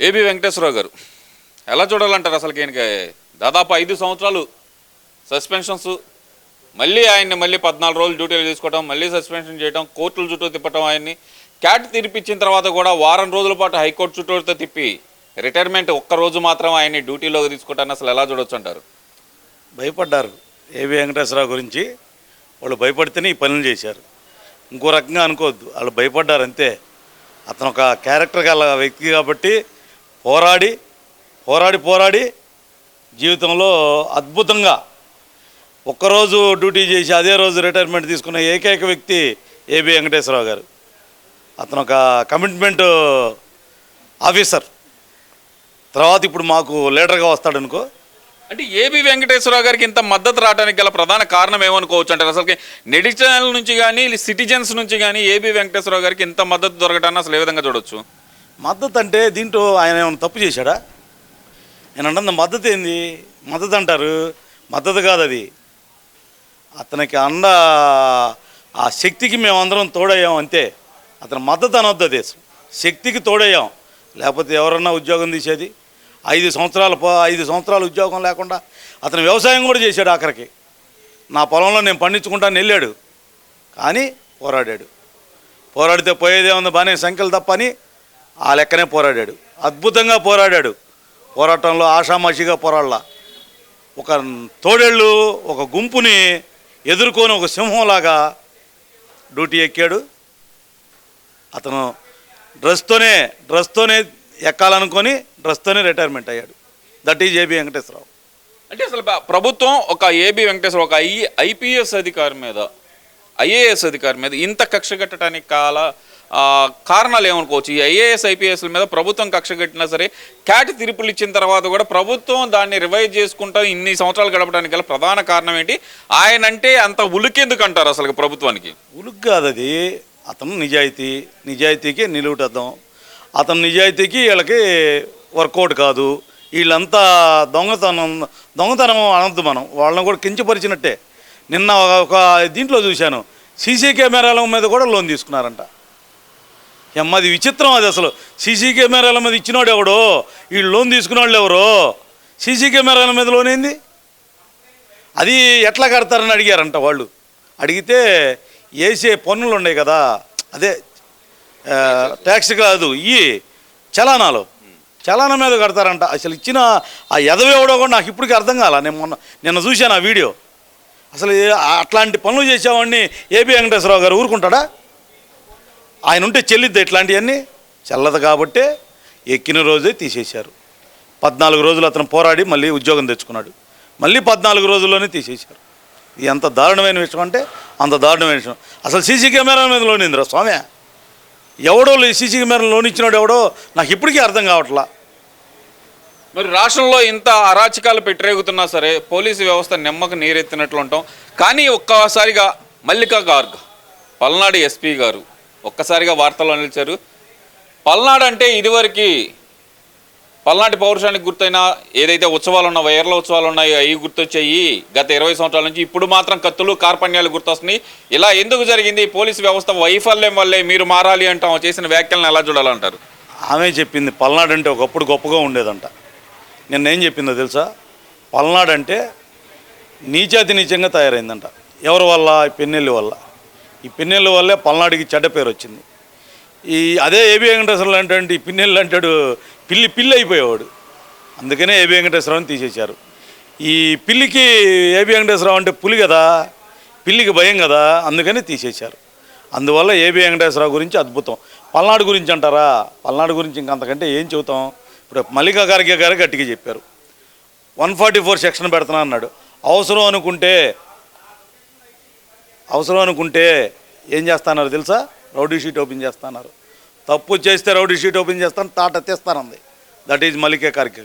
AB Venkateswararao గారు. ఎలా చూడాలంటారు అసలు ఈయనకి? దాదాపు ఐదు సంవత్సరాలు సస్పెన్షన్స్. మళ్ళీ ఆయన్ని మళ్ళీ పద్నాలుగు రోజులు డ్యూటీలు తీసుకోవడం మళ్ళీ సస్పెన్షన్ చేయడం కోర్టుల చుట్టూ తిప్పటం ఆయన్ని. క్యాట్ తీర్పిచ్చిన తర్వాత కూడా వారం రోజుల పాటు హైకోర్టు చుట్టూతో తిప్పి రిటైర్మెంట్ ఒక్క రోజు మాత్రం ఆయన్ని డ్యూటీలోకి తీసుకోవటాన్ని అసలు ఎలా చూడొచ్చు అంటారు? భయపడ్డారు ఏవి వెంకటేశ్వరరావు గురించి. వాళ్ళు భయపడితేనే ఈ పనులు చేశారు. ఇంకో రకంగా అనుకోవద్దు. వాళ్ళు భయపడ్డారు అంతే. అతను ఒక క్యారెక్టర్ గల వ్యక్తి కాబట్టి పోరాడి పోరాడి పోరాడి జీవితంలో అద్భుతంగా ఒక్కరోజు డ్యూటీ చేసి అదే రోజు రిటైర్మెంట్ తీసుకున్న ఏకైక వ్యక్తి ఏబి వెంకటేశ్వరరావు గారు. అతను ఒక కమిట్మెంట్ ఆఫీసర్. తర్వాత ఇప్పుడు మాకు లీడర్గా వస్తాడనుకో. అంటే ఏబి వెంకటేశ్వరరావు గారికి ఇంత మద్దతు రావడానికి గల ప్రధాన కారణం ఏమనుకోవచ్చు అంటారు అసలు నెటిజన్ల నుంచి కానీ సిటిజన్స్ నుంచి కానీ ఏబి వెంకటేశ్వరరావు గారికి ఇంత మద్దతు దొరకటాన్ని అసలు ఏ విధంగా చూడొచ్చు? మద్దతు అంటే దీంట్లో ఆయన ఏమైనా తప్పు చేశాడా? నేను అంటుంది మద్దతు ఏంది? మద్దతు అంటారు. మద్దతు కాదు అది. అతనికి అండ ఆ శక్తికి మేమందరం తోడయ్యాం అంతే. అతని మద్దతు అనొద్దు అది. శక్తికి తోడయ్యాం. లేకపోతే ఎవరన్నా ఉద్యోగం తీసేది? ఐదు సంవత్సరాల పో ఐదు సంవత్సరాలు ఉద్యోగం లేకుండా అతను వ్యవసాయం కూడా చేశాడు ఆఖరికి. నా పొలంలో నేను పండించుకుంటాను వెళ్ళాడు. కానీ పోరాడాడు. పోరాడితే పోయేదేముంది బాగానే సంఖ్యలు తప్పని ఆ లెక్కనే పోరాడాడు. అద్భుతంగా పోరాడాడు. పోరాటంలో ఆషామాషిగా పోరాడలా. ఒక తోడేళ్ళు ఒక గుంపుని ఎదుర్కొని ఒక సింహంలాగా డ్యూటీ ఎక్కాడు. అతను డ్రెస్తోనే డ్రెస్తోనే ఎక్కాలనుకొని డ్రెస్తోనే రిటైర్మెంట్ అయ్యాడు. That is A B Venkateswararao. అంటే అసలు ప్రభుత్వం ఒక ఏబి వెంకటేశ్వర ఒక ఐ ఐపీఎస్ అధికారి మీద ఐఏఎస్ అధికారి మీద ఇంత కక్ష కట్టడానికి కాల కారణాలు ఏమనుకోవచ్చు? ఈ ఐఏఎస్ ఐపీఎస్ల మీద ప్రభుత్వం కక్ష కట్టినా సరే క్యాట్ తీర్పులు ఇచ్చిన తర్వాత కూడా ప్రభుత్వం దాన్ని రివైజ్ చేసుకుంటా ఇన్ని సంవత్సరాలు గడపడానికి గల ప్రధాన కారణం ఏంటి? ఆయన అంటే అంత ఉలికెందుకు అంటారు అసలు ప్రభుత్వానికి? ఉలుక్ కాదు అది. అతను నిజాయితీ. నిజాయితీకి నిలువుటద్దాం. అతను నిజాయితీకి వీళ్ళకి వర్కౌట్ కాదు. వీళ్ళంతా దొంగతనం దొంగతనం అనద్దు మనం. వాళ్ళని కూడా కించపరిచినట్టే. నిన్న ఒక దీంట్లో చూశాను. సీసీ కెమెరాల మీద కూడా లోన్ తీసుకున్నారంట. ఎమ్మది విచిత్రం అది అసలు. సీసీ కెమెరాల మీద ఇచ్చినాడు ఎవడో? వీళ్ళు లోన్ తీసుకున్న వాళ్ళు ఎవరో? సీసీ కెమెరాల మీద లోన్ ఏంది? అది ఎట్లా కడతారని అడిగారంట వాళ్ళు. అడిగితే వేసే పన్నులు ఉన్నాయి కదా. అదే ట్యాక్స్ కాదు ఈ చలానాలు. చలానా మీద కడతారంట. అసలు ఇచ్చిన ఆ ఎదవేవడో కూడా నాకు ఇప్పటికీ అర్థం కాల. నేను మొన్న నిన్న చూశాను ఆ వీడియో. అసలు అట్లాంటి పనులు చేసేవాడిని ఏబి వెంకటేశ్వరరావు గారు ఊరుకుంటాడా? ఆయన ఉంటే చెల్లిద్ది ఇట్లాంటివన్నీ. చెల్లదు కాబట్టే ఎక్కిన రోజే తీసేశారు. పద్నాలుగు రోజులు అతను పోరాడి మళ్ళీ ఉద్యోగం తెచ్చుకున్నాడు. మళ్ళీ పద్నాలుగు రోజుల్లోనే తీసేశారు. ఇది ఎంత దారుణమైన విషయం అంటే అంత దారుణమైన విషయం. అసలు సీసీ కెమెరా మీద లోనిందిరా స్వామి? ఎవడో సీసీ కెమెరా లోనిచ్చినాడు ఎవడో నాకు ఇప్పటికీ అర్థం కావట్లా. మరి రాష్ట్రంలో ఇంత అరాచకాలు పెట్టరేగుతున్నా సరే పోలీసు వ్యవస్థ నెమ్మకు నీరెత్తినట్లు ఉంటాం కానీ ఒక్కసారిగా మల్లికా గార్గ్ పల్నాడు ఎస్పీ గారు ఒక్కసారిగా వార్తల్లో నిలిచారు. పల్నాడు అంటే ఇదివరకు పల్నాటి పౌరుషానికి గుర్తైన ఏదైతే ఉత్సవాలు ఉన్నాయో వైర్ల ఉత్సవాలు ఉన్నాయో అవి గుర్తొచ్చాయి. గత ఇరవై సంవత్సరాల నుంచి ఇప్పుడు మాత్రం కత్తులు కార్పణ్యాలు గుర్తొస్తున్నాయి. ఇలా ఎందుకు జరిగింది? పోలీసు వ్యవస్థ వైఫల్యం వల్లే మీరు మారాలి అంటాం చేసిన వ్యాఖ్యలను ఎలా చూడాలంటారు? ఆమె చెప్పింది పల్నాడు అంటే ఒకప్పుడు గొప్పగా ఉండేదంట. నిన్న ఏం చెప్పిందో తెలుసా? పల్నాడు అంటే నీచాతి నీచంగా తయారైందంట. ఎవరి వల్ల? ఈ పెన్నెల్లి వల్ల. ఈ పిన్నెళ్ళ వల్లే పల్నాడుకి చెడ్డ పేరు వచ్చింది. ఈ అదే ఏబి వెంకటేశ్వరరావు అంటే ఈ పిన్నెల్లి అంటాడు పిల్లి పిల్లి అయిపోయేవాడు. అందుకనే ఏబి వెంకటేశ్వరరావుని తీసేశారు. ఈ పిల్లికి ఏబి వెంకటేశ్వరరావు అంటే పులి కదా పిల్లికి భయం కదా అందుకని తీసేశారు. అందువల్ల ఏబి వెంకటేశ్వరరావు గురించి అద్భుతం. పల్నాడు గురించి అంటారా? పల్నాడు గురించి ఇంకంతకంటే ఏం చెబుతాం? ఇప్పుడు మల్లికా గారికి గారు గట్టిగా చెప్పారు. వన్ ఫార్టీ ఫోర్ సెక్షన్ పెడుతున్నా అన్నాడు అవసరం అనుకుంటే అవసరం అనుకుంటే ఏం చేస్తున్నారు తెలుసా? రౌడీ షీట్ ఓపెన్ చేస్తున్నారు. తప్పు చేస్తే రౌడీ షీట్ ఓపెన్ చేస్తాను తాట తెస్తానంది. దట్ ఈజ్ మల్లికే కార్కే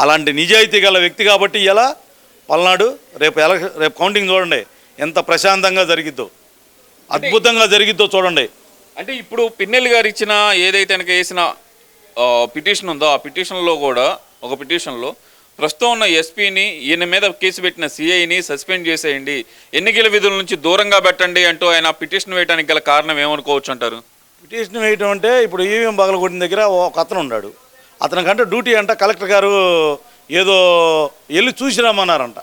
అలాంటి నిజాయితీ గల వ్యక్తి కాబట్టి ఇలా పల్నాడు రేపు ఎలక్షన్ రేపు కౌంటింగ్ చూడండి. ఎంత ప్రశాంతంగా జరిగిద్దో. అద్భుతంగా జరిగిద్దో చూడండి. అంటే ఇప్పుడు పిన్నెల్లి గారు ఇచ్చిన ఏదైతే వెనక వేసిన పిటిషన్ ఉందో ఆ పిటిషన్లో కూడా ఒక పిటిషన్లో ప్రస్తుతం ఉన్న ఎస్పీని ఈయన మీద కేసు పెట్టిన సిఐని సస్పెండ్ చేసేయండి. ఎన్నికల విధుల నుంచి దూరంగా పెట్టండి అంటూ ఆయన పిటిషన్ వేయడానికి గల కారణం ఏమనుకోవచ్చు అంటారు? పిటిషన్ వేయటం అంటే ఇప్పుడు ఈవీఎం పగలగొట్టిన దగ్గర ఒక అతను ఉన్నాడు. అతనికంటే డ్యూటీ అంట కలెక్టర్ గారు ఏదో వెళ్ళి చూసిరామన్నారంట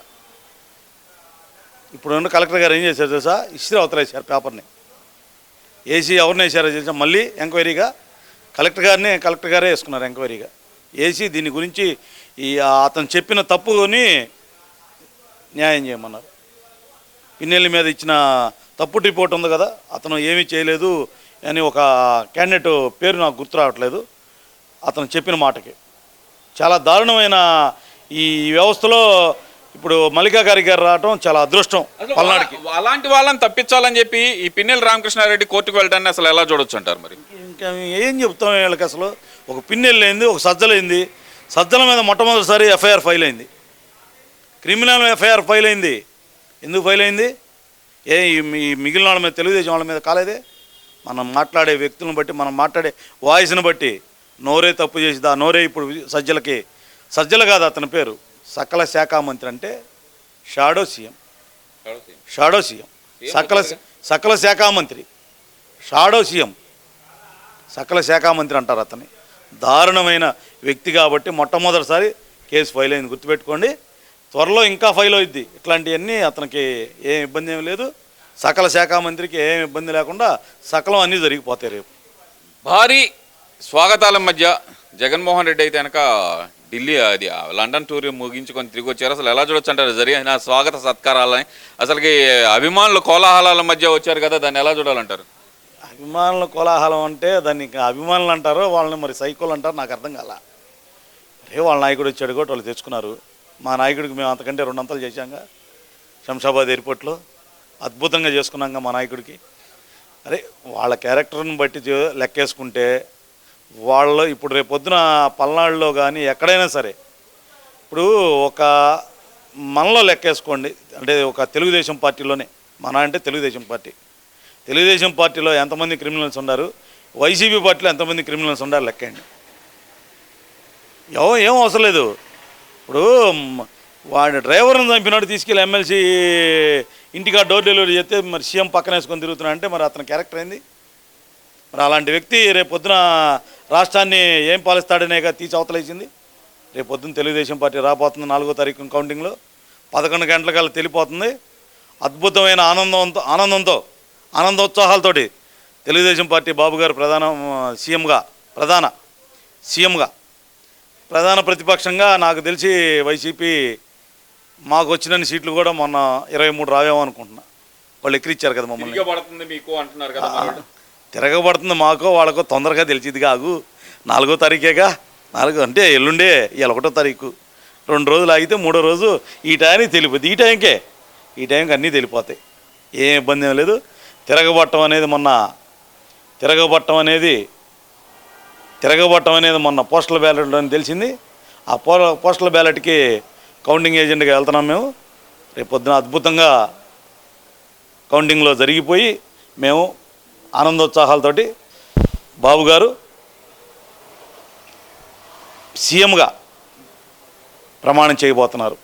ఇప్పుడు కలెక్టర్ గారు ఏం చేశారు తెలుసా? ఇస్త్రీ అవతలేశారు పేపర్ని. ఏసీ ఎవరిని వేసారో తెలుసా? మళ్ళీ ఎంక్వైరీగా కలెక్టర్ గారిని కలెక్టర్ గారే వేసుకున్నారు ఎంక్వైరీగా. ఏసీ దీని గురించి ఈ అతను చెప్పిన తప్పుని న్యాయం చేయమన్నారు. పిన్నెల్లి మీద ఇచ్చిన తప్పు రిపోర్ట్ ఉంది కదా అతను ఏమీ చేయలేదు అని ఒక క్యాండిడేట్ పేరు నాకు గుర్తు రావట్లేదు అతను చెప్పిన మాటకి. చాలా దారుణమైన ఈ వ్యవస్థలో ఇప్పుడు మల్లికా గారి గారు రావటం చాలా అదృష్టం పల్నాడుకి. అలాంటి వాళ్ళని తప్పించాలని చెప్పి ఈ పిన్నెల రామకృష్ణారెడ్డి కోర్టుకు వెళ్ళడాన్ని అసలు ఎలా చూడొచ్చు అంటారు మరి? ఇంకా ఏం చెప్తాం వీళ్ళకి అసలు? ఒక పిన్నెళ్ళైంది ఒక సజ్జలైంది సజ్జల మీద మొట్టమొదటిసారి ఎఫ్ఐఆర్ ఫైల్ అయింది. క్రిమినల్ ఎఫ్ఐఆర్ ఫైల్ అయింది. ఎందుకు ఫైల్ అయింది? ఏ ఈ మీ మిగిలిన వాళ్ళ మీద తెలుగుదేశం వాళ్ళ మీద కాలేదే? మనం మాట్లాడే వ్యక్తులను బట్టి మనం మాట్లాడే వాయిస్ని బట్టి నోరే తప్పు చేసింది ఆ నోరే ఇప్పుడు సజ్జలకి సజ్జల కాదు అతని పేరు. సకల శాఖ మంత్రి అంటే షాడో సీఎం. Shadow CM. సకల సకల శాఖ మంత్రి. Shadow CM. సకల శాఖ మంత్రి అంటారు అతన్ని. దారుణమైన వ్యక్తి కాబట్టి మొట్టమొదటిసారి కేసు ఫైల్ అయింది. గుర్తుపెట్టుకోండి. త్వరలో ఇంకా ఫైల్ అవుద్ది. ఇట్లాంటివన్నీ అతనికి ఏం ఇబ్బంది ఏమి లేదు. సకల శాఖ మంత్రికి ఏం ఇబ్బంది లేకుండా సకలం అన్నీ జరిగిపోతాయి రేపు. భారీ స్వాగతాల మధ్య జగన్మోహన్ రెడ్డి అయితే కనుక ఢిల్లీ అది లండన్ టూర్ ముగించుకొని తిరిగి వచ్చారు. అసలు ఎలా చూడొచ్చు అంటారు? జరిగిన స్వాగత సత్కారాలని. అసలుకి అభిమానులు కోలాహలాల మధ్య వచ్చారు కదా దాన్ని ఎలా చూడాలంటారు? అభిమానుల కోలాహలం అంటే దాన్ని ఇంకా అభిమానులు అంటారో వాళ్ళని మరి సైకోలు అంటారు నాకు అర్థం కాల. అరే వాళ్ళ నాయకుడు వచ్చాడు కూడా వాళ్ళు తెచ్చుకున్నారు. మా నాయకుడికి మేము అంతకంటే రెండంతలు చేశాంగా. శంషాబాద్ ఎయిర్పోర్ట్లో అద్భుతంగా చేసుకున్నాంగా మా నాయకుడికి. అరే వాళ్ళ క్యారెక్టర్ని బట్టి లెక్కేసుకుంటే వాళ్ళు ఇప్పుడు రేపు పొద్దున పల్నాడులో కానీ ఎక్కడైనా సరే ఇప్పుడు ఒక మనలో లెక్కేసుకోండి. అంటే ఒక తెలుగుదేశం పార్టీలోనే మన అంటే తెలుగుదేశం పార్టీ. తెలుగుదేశం పార్టీలో ఎంతమంది క్రిమినల్స్ ఉన్నారు? వైసీపీ పార్టీలో ఎంతమంది క్రిమినల్స్ ఉన్నారు? లెక్కండి. ఏం ఏం అవసరం లేదు. ఇప్పుడు వాడి డ్రైవర్ని చంపినాడు తీసుకెళ్ళి ఎమ్మెల్సీ ఇంటికా డోర్ డెలివరీ చేస్తే మరి సీఎం పక్కన వేసుకొని తిరుగుతున్నా అంటే మరి అతని క్యారెక్టర్ ఏంది? మరి అలాంటి వ్యక్తి రేపు పొద్దున రాష్ట్రాన్ని ఏం పాలిస్తాడనేగా తీసి అవతలేసింది రేపు పొద్దున తెలుగుదేశం పార్టీ రాబోతుంది నాలుగో తారీఖు కౌంటింగ్లో పదకొండు గంటలకల్లా తెలిపోతుంది. అద్భుతమైన ఆనందంతో ఆనందంతో ఆనందోత్సాహాలతోటి తెలుగుదేశం పార్టీ బాబు గారు ప్రధాన సీఎంగా ప్రధాన సీఎంగా ప్రధాన ప్రతిపక్షంగా నాకు తెలిసి వైసీపీ మాకు వచ్చిన సీట్లు కూడా మొన్న ఇరవై మూడు రావేమో అనుకుంటున్నా. వాళ్ళు ఎక్కిరిచ్చారు కదా మమ్మల్ని. పడుతుంది మీకు అంటున్నారు కదా మరి. తిరగబడుతుంది మాకో వాళ్ళకో తొందరగా తెలిసింది కాదు. నాలుగో తారీఖేగా నాలుగు అంటే ఎల్లుండే ఇవాళ ఒకటో తారీఖు. రెండు రోజులు ఆగితే మూడో రోజు ఈ టైంకి తెలిపోద్ది. ఈ టైంకే ఈ టైంకి అన్నీ తెలిపోతాయి. ఏం ఇబ్బంది ఏం లేదు. తిరగబట్టం అనేది మొన్న తిరగబట్టం అనేది తిరగబట్టం అనేది మొన్న పోస్టల్ బ్యాలెట్ అని తెలిసింది. ఆ పో పోస్టల్ బ్యాలెట్కి కౌంటింగ్ ఏజెంట్గా వెళ్తున్నాం మేము. రేపు పొద్దున అద్భుతంగా కౌంటింగ్లో జరిగిపోయి మేము ఆనందోత్సాహాలతోటి బాబు గారు సీఎంగా ప్రమాణం చేయబోతున్నారు.